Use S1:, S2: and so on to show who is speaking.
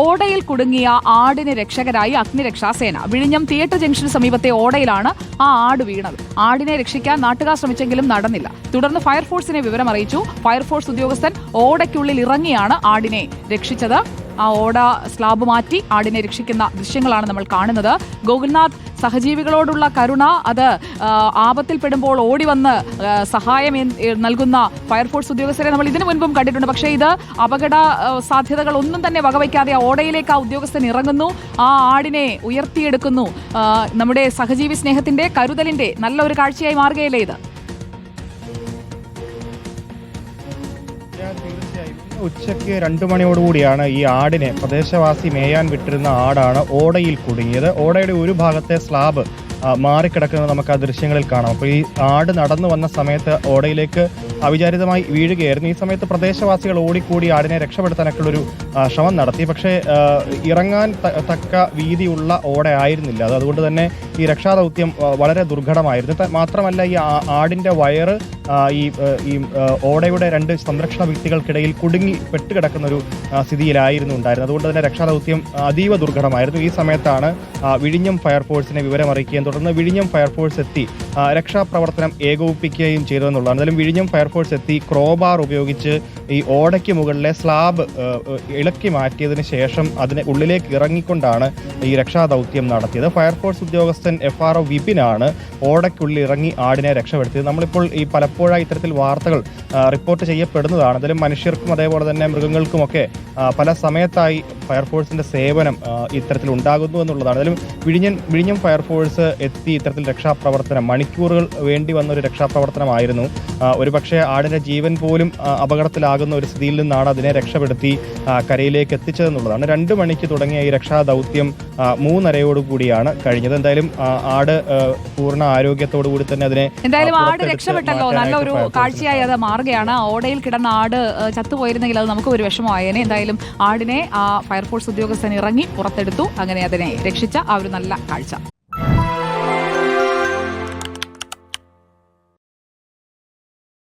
S1: ഓടയിൽ കുടുങ്ങിയ ആടിന് രക്ഷകരായി അഗ്നിരക്ഷാസേന വിഴിഞ്ഞം തിയേറ്റർ ജംഗ്ഷന് സമീപത്തെ ഓടയിലാണ് ആ ആട് വീണത്. ആടിനെ രക്ഷിക്കാൻ നാട്ടുകാർ ശ്രമിച്ചെങ്കിലും നടന്നില്ല. തുടർന്ന് ഫയർഫോഴ്സിനെ വിവരം അറിയിച്ചു ഫയർഫോഴ്സ് ഉദ്യോഗസ്ഥൻ ഓടയ്ക്കുള്ളിൽ ഇറങ്ങിയാണ് ആടിനെ രക്ഷിച്ചത്. ആ ഓട സ്ലാബ് മാറ്റി ആടിനെ രക്ഷിക്കുന്ന ദൃശ്യങ്ങളാണ് നമ്മൾ കാണുന്നത്. ഗോകുൽനാഥ് സഹജീവികളോടുള്ള കരുണ അത് ആപത്തിൽ ആപത്തിൽപ്പെടുമ്പോൾ ഓടി വന്ന് സഹായം നൽകുന്ന ഫയർഫോഴ്സ് ഉദ്യോഗസ്ഥരെ നമ്മൾ ഇതിനു മുൻപും കണ്ടിട്ടുണ്ട്. പക്ഷേ ഇത് അപകട സാധ്യതകൾ ഒന്നും തന്നെ വകവയ്ക്കാതെ ആ ഓടയിലേക്ക് ആ ഉദ്യോഗസ്ഥൻ ഇറങ്ങുന്നു. ആ ആടിനെ ഉയർത്തിയെടുക്കുന്നു. നമ്മുടെ സഹജീവി സ്നേഹത്തിന്റെ കരുതലിന്റെ നല്ല ഒരു കാഴ്ചയായി മാറുകയല്ലേ ഇത്?
S2: തീർച്ചയായും. ഉച്ചയ്ക്ക് രണ്ടു മണിയോടുകൂടിയാണ് ഈ ആടിനെ പ്രദേശവാസി മേയാൻ വിട്ടിരുന്ന ആടാണ് ഓടയിൽ കുടുങ്ങിയത്. ഓടയുടെ ഒരു ഭാഗത്തെ സ്ലാബ് മാറിക്കിടക്കുന്നത് നമുക്ക് ആ ദൃശ്യങ്ങളിൽ കാണാം. അപ്പോൾ ഈ ആട് നടന്നു വന്ന സമയത്ത് ഓടയിലേക്ക് അവിചാരിതമായി വീഴുകയായിരുന്നു. ഈ സമയത്ത് പ്രദേശവാസികൾ ഓടിക്കൂടി ആടിനെ രക്ഷപ്പെടുത്താനൊക്കെയുള്ളൊരു ഒരു ശ്രമം നടത്തി. പക്ഷേ ഇറങ്ങാൻ തക്ക വീതിയുള്ള ഓട ആയിരുന്നില്ല. അത് അതുകൊണ്ട് തന്നെ ഈ രക്ഷാദൗത്യം വളരെ ദുർഘടമായിരുന്നു. മാത്രമല്ല ഈ ആടിന്റെ വയറ് ഈ ഈ ഓടയുടെ രണ്ട് സംരക്ഷണ വ്യക്തികൾക്കിടയിൽ കുടുങ്ങി പെട്ടുകിടക്കുന്ന ഒരു സ്ഥിതിയിലായിരുന്നു ഉണ്ടായിരുന്നത്. അതുകൊണ്ട് തന്നെ രക്ഷാദൗത്യം അതീവ ദുർഘടമായിരുന്നു. ഈ സമയത്താണ് വിഴിഞ്ഞം ഫയർഫോഴ്സിനെ വിവരമറിയിക്കുകയും തുടർന്ന് വിഴിഞ്ഞം ഫയർഫോഴ്സ് എത്തി രക്ഷാപ്രവർത്തനം ഏകോപിപ്പിക്കുകയും ചെയ്തതെന്നുള്ളതാണ്. എന്തായാലും വിഴിഞ്ഞം ഫയർഫോഴ്സ് എത്തി ക്രോബാർ ഉപയോഗിച്ച് ഈ ഓടയ്ക്ക് മുകളിലെ സ്ലാബ് ഇളക്കി മാറ്റിയതിന് ശേഷം അതിന് ഉള്ളിലേക്ക് ഇറങ്ങിക്കൊണ്ടാണ് ഈ രക്ഷാദൗത്യം നടത്തിയത്. ഫയർഫോഴ്സ് ഉദ്യോഗസ്ഥൻ എഫ് ആർ ഒ വിപിനാണ് ഓടയ്ക്കുള്ളിൽ ഇറങ്ങി ആടിനെ രക്ഷപ്പെടുത്തിയത്. നമ്മളിപ്പോൾ ഈ പലപ്പോഴായി ഇത്തരത്തിൽ വാർത്തകൾ റിപ്പോർട്ട് ചെയ്യപ്പെടുന്നതാണ്. അതിലും മനുഷ്യർക്കും അതേപോലെ തന്നെ മൃഗങ്ങൾക്കുമൊക്കെ പല സമയത്തായി ഫയർഫോഴ്സിന്റെ സേവനം ഇത്തരത്തിൽ ഉണ്ടാകുന്നു എന്നുള്ളതാണ്. അതിലും വിഴിഞ്ഞൻ വിഴിഞ്ഞം ഫയർഫോഴ്സ് എത്തി ഇത്തരത്തിൽ രക്ഷാപ്രവർത്തനം മണിക്കൂറുകൾ വേണ്ടി വന്ന ഒരു രക്ഷാപ്രവർത്തനമായിരുന്നു. ഒരു ഒരുപക്ഷെ ആടിന്റെ ജീവൻ പോലും അപകടത്തിലാകുന്ന ഒരു സ്ഥിതിയിൽ നിന്നാണ് അതിനെ രക്ഷപ്പെടുത്തി കരയിലേക്ക് എത്തിച്ചതെന്നുള്ളതാണ്. രണ്ട് മണിക്ക് തുടങ്ങിയ ഈ രക്ഷാദൗത്യം ആ, മൂന്നരയോടുകൂടിയാണ് കഴിഞ്ഞത്. എന്തായാലും ആട് പൂർണ ആരോഗ്യത്തോടു കൂടി തന്നെ അതിനെ
S1: എന്തായാലും ആട് രക്ഷപ്പെട്ടല്ലോ. നല്ലൊരു കാഴ്ചയായി അത് മാറുകയാണ്. ഓടയിൽ കിടന്ന ആട് ചത്തുപോയിരുന്നെങ്കിൽ അത് നമുക്ക് ഒരു വിഷമമായേനെ. എന്തായാലും ആടിനെ ആ ഫയർഫോഴ്സ് ഉദ്യോഗസ്ഥൻ ഇറങ്ങി പുറത്തെടുത്തു. അങ്ങനെ അതിനെ രക്ഷിച്ച ആ ഒരു നല്ല കാഴ്ച.